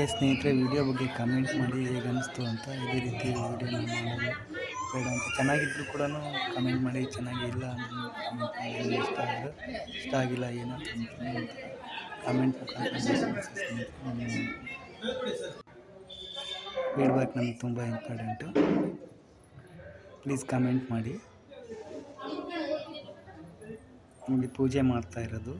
ಹಾಗೆ ಸ್ನೇಹಿತರೆ ವಿಡಿಯೋ ಬಗ್ಗೆ ಕಮೆಂಟ್ ಮಾಡಿ ಹೇಗೆ ಅನಿಸ್ತು ಅಂತ ಇದೇ ರೀತಿ ವಿಡಿಯೋನ ಮಾಡೋದು ಬೇಡ ಅಂತ ಚೆನ್ನಾಗಿದ್ರು ಕೂಡ ಕಮೆಂಟ್ ಮಾಡಿ ಚೆನ್ನಾಗಿಲ್ಲ ಅಂತ ಇಷ್ಟ ಆಗಿಲ್ಲ ಇಷ್ಟ ಆಗಿಲ್ಲ ಏನೋ ಅಂತ ಕಮೆಂಟ್ ಫೀಡ್ಬ್ಯಾಕ್ ನಮಗೆ ತುಂಬ ಇಂಪಾರ್ಟೆಂಟು ಪ್ಲೀಸ್ ಕಮೆಂಟ್ ಮಾಡಿ. ಇಲ್ಲಿ ಪೂಜೆ ಮಾಡ್ತಾ ಇರೋದು.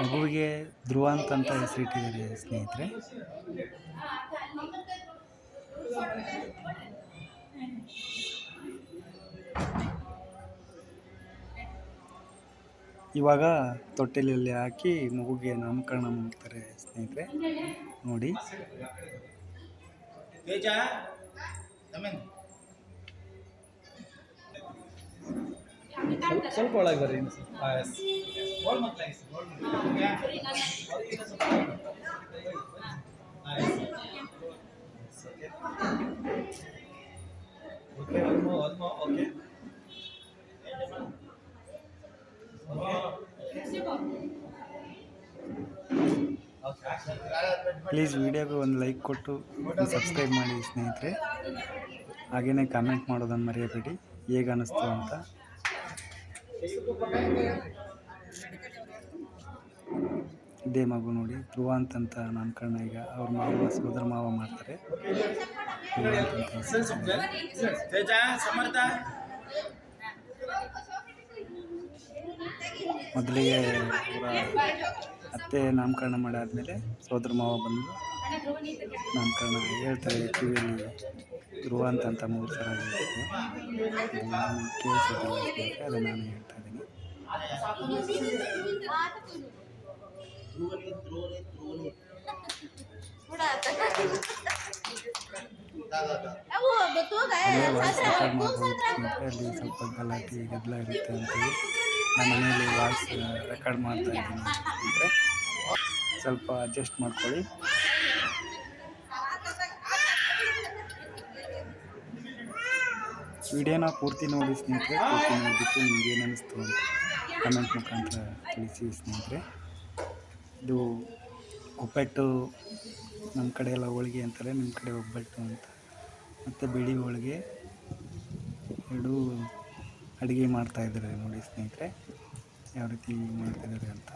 ಮಗುವಿಗೆ ಧ್ರುವ ಅಂತ ಹೆಸರಿಟ್ಟಿದ್ದಾರೆ ಸ್ನೇಹಿತರೆ. ಇವಾಗ ತೊಟ್ಟಿಲಲ್ಲಿ ಹಾಕಿ ಮಗುಗೆ ನಾಮಕರಣ ಮಾಡ್ತಾರೆ ಸ್ನೇಹಿತರೆ. ನೋಡಿ. ಸ್ವಲ್ಪ ಒಳಗೆ ಬರ್ರಿ ಪ್ಲೀಸ್ ವಿಡಿಯೋಗೆ ಒಂದು ಲೈಕ್ ಕೊಟ್ಟು ಸಬ್ಸ್ಕ್ರೈಬ್ ಮಾಡಿ ಸ್ನೇಹಿತರೆ. ಹಾಗೆಯೇ ಕಮೆಂಟ್ ಮಾಡೋದನ್ನು ಮರೆಯಬೇಡಿ. ಹೇಗೆ ಅನ್ನಿಸ್ತು ಅಂತ ಇದೇ ಮಗು ನೋಡಿ ಧ್ರುವ ಅಂತಂತ ನಾಮಕರಣ ಈಗ ಅವ್ರ ಮಾವ ಸೋದರ ಮಾವ ಮಾಡ್ತಾರೆ. ಮೊದಲಿಗೆ ಅತ್ತೆ ನಾಮಕರಣ ಮಾಡಾದ್ಮೇಲೆ ಸೋದರ ಮಾವ ಬಂದು ನಾಮಕರಣ ಹೇಳ್ತಾರೆ ಕಿವಿಯಲ್ಲಿ ಧ್ರುವ ಅಂತಂತ ಮೂರು ಸಲ ಹೇಳ್ತಾರೆ ನಾನು ಕೇಳಿಸೋದಿಲ್ಲ ಅದು ನಾನು ಹೇಳ್ತಾ ಇದ್ದೀನಿ. ಅಲ್ಲೇ ಸ್ವಲ್ಪ ಗಲಾಟೆ, ಗದ್ದಲ ಇರುತ್ತೆ ಅಂತೇಳಿ ನಮ್ಮ ಮನೆಯಲ್ಲಿ ವಾಯ್ಸ್ ರೆಕಾರ್ಡ್ ಮಾಡ್ತಾ ಇದ್ದೀನಿ ಸ್ನೇಹಿತರೆ ಸ್ವಲ್ಪ ಅಡ್ಜಸ್ಟ್ ಮಾಡ್ಕೊಳ್ಳಿ. ವಿಡಿಯೋನ ಪೂರ್ತಿ ನೋಡಿ ಸ್ನೇಹಿತರೆ, ಪೂರ್ತಿ ನೋಡಿಬಿಟ್ಟು ನಿಮ್ಗೆ ಏನು ಅನ್ನಿಸ್ತು ಅಂತ ಕಮೆಂಟ್ ಮುಖಾಂತರ ತಿಳಿಸಿ ಸ್ನೇಹಿತರೆ. ಇದು ಒಬ್ಬಟ್ಟು ನಮ್ಮ ಕಡೆ ಎಲ್ಲ ಹೋಳಿಗೆ ಅಂತಾರೆ ನಿಮ್ಮ ಕಡೆ ಒಬ್ಬಟ್ಟು ಅಂತ. ಮತ್ತು ಬಿಳಿ ಹೋಳಿಗೆ ಎರಡೂ ಅಡುಗೆ ಮಾಡ್ತಾಯಿದ್ದಾರೆ ನೋಡಿ ಸ್ನೇಹಿತರೆ, ಯಾವ ರೀತಿ ಮಾಡ್ತಾಯಿದ್ದಾರೆ ಅಂತ.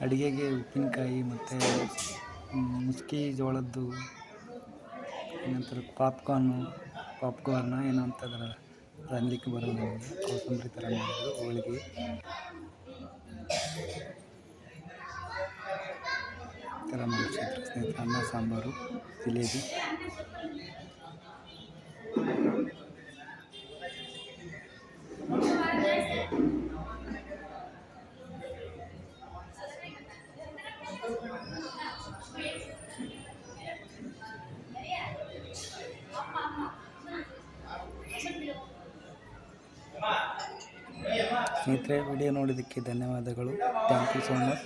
ಅಡುಗೆಗೆ ಉಪ್ಪಿನಕಾಯಿ ಮತ್ತು ಮುಸ್ಕಿ ಜೋಳದ್ದು ಏನಂತಾರೆ ಪಾಪ್ಕಾರ್ನು, ಪಾಪ್ಕಾರ್ನ ಏನೋ ಅಂತಂದ್ರೆ ಅದು ಅನ್ಲಿಕ್ಕೆ ಬರೋದು ನನಗೆ ಕೋಸಂಬರಿ ಥರ ಮಾಡಿದ್ರು, ಹೋಳಿಗೆ. ಥರ ಮಾಡಿಸಿದ್ರು ಸ್ನೇಹಿತರೆ, ಅನ್ನ, ಸಾಂಬಾರು, ಜಿಲೇಬಿ. ಸ್ನೇಹಿತರೆ ವಿಡಿಯೋ ನೋಡಿದ್ದಕ್ಕೆ ಧನ್ಯವಾದಗಳು. Thank you so much